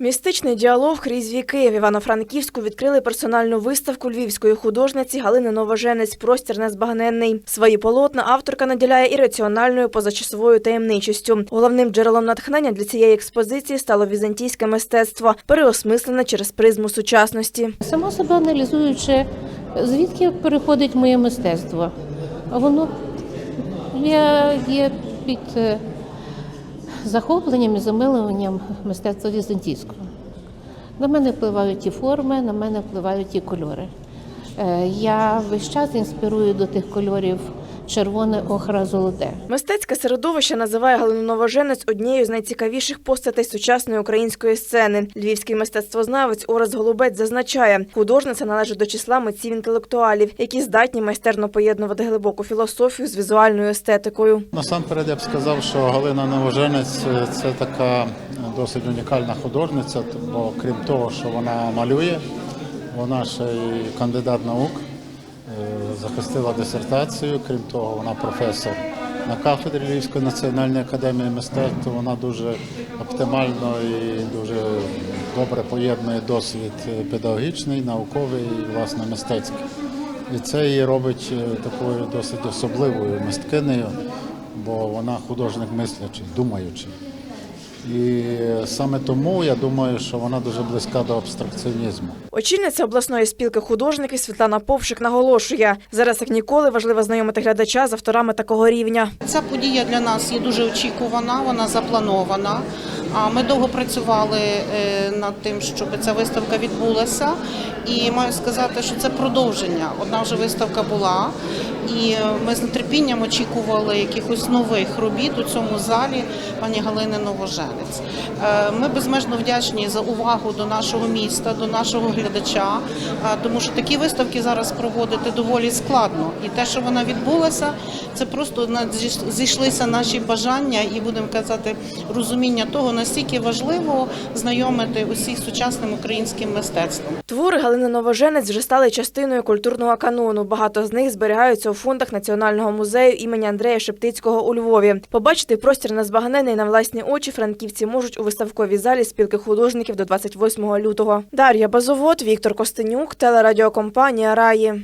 Містичний діалог крізь віки в Івано-Франківську відкрили персональну виставку львівської художниці Галини Новоженець Простір незбагненний. Свої полотна авторка наділяє і раціональною позачасовою таємничістю. Головним джерелом натхнення для цієї експозиції стало візантійське мистецтво, переосмислене через призму сучасності. Сама себе аналізуючи, звідки переходить моє мистецтво. Воно я є під е, захопленням і замилуванням мистецтва візантійського. На мене впливають і форми, на мене впливають і кольори. Е, Я весь час інспірую до тих кольорів червоне, охра, золоте. Мистецьке середовище називає Галину Новоженець однією з найцікавіших постатей сучасної української сцени. Львівський мистецтвознавець Орес Голубець зазначає, художниця належить до числа митців інтелектуалів, які здатні майстерно поєднувати глибоку філософію з візуальною естетикою. Насамперед я б сказав, що Галина Новоженець е, це така досить унікальна художниця, бо крім того, що вона малює, вона ще й кандидат наук, захистила дисертацію. Крім того, вона професор на кафедрі Львівської національної академії мистецтв. Вона дуже оптимально і дуже добре поєднує досвід педагогічний, науковий і власне мистецький. І це її робить е, такою досить особливою мисткинею, бо вона художник мислячий, думаючий. І саме тому я думаю, що вона дуже близька до абстракціонізму. Очільниця обласної спілки художників Світлана Повшик наголошує, зараз як ніколи важливо знайомити глядача з авторами такого рівня. Ця подія для нас є дуже очікувана, вона запланована. А Ми довго працювали е, над тим, щоб ця виставка відбулася. І маю сказати, що це продовження. Одна вже виставка була, і ми з нетерпінням очікували якихось нових робіт у цьому залі пані Галини Новоженець. Е, Ми безмежно вдячні за увагу до нашого міста, до нашого глядача, е, тому що такі виставки зараз проводити доволі складно. І те, що вона відбулася, це просто зійшлися наші бажання і будемо казати розуміння того, настільки важливо знайомити усіх сучасним українським мистецтвом. Твори Галини Новоженець вже стали частиною культурного канону. Багато з них зберігаються у фондах Національного музею імені Андрея Шептицького у Львові. Побачити простір незбагненний на власні очі франківці можуть у виставковій залі спілки художників до 28 лютого. Дар'я Базовод, Віктор Костенюк, телерадіокомпанія Раї.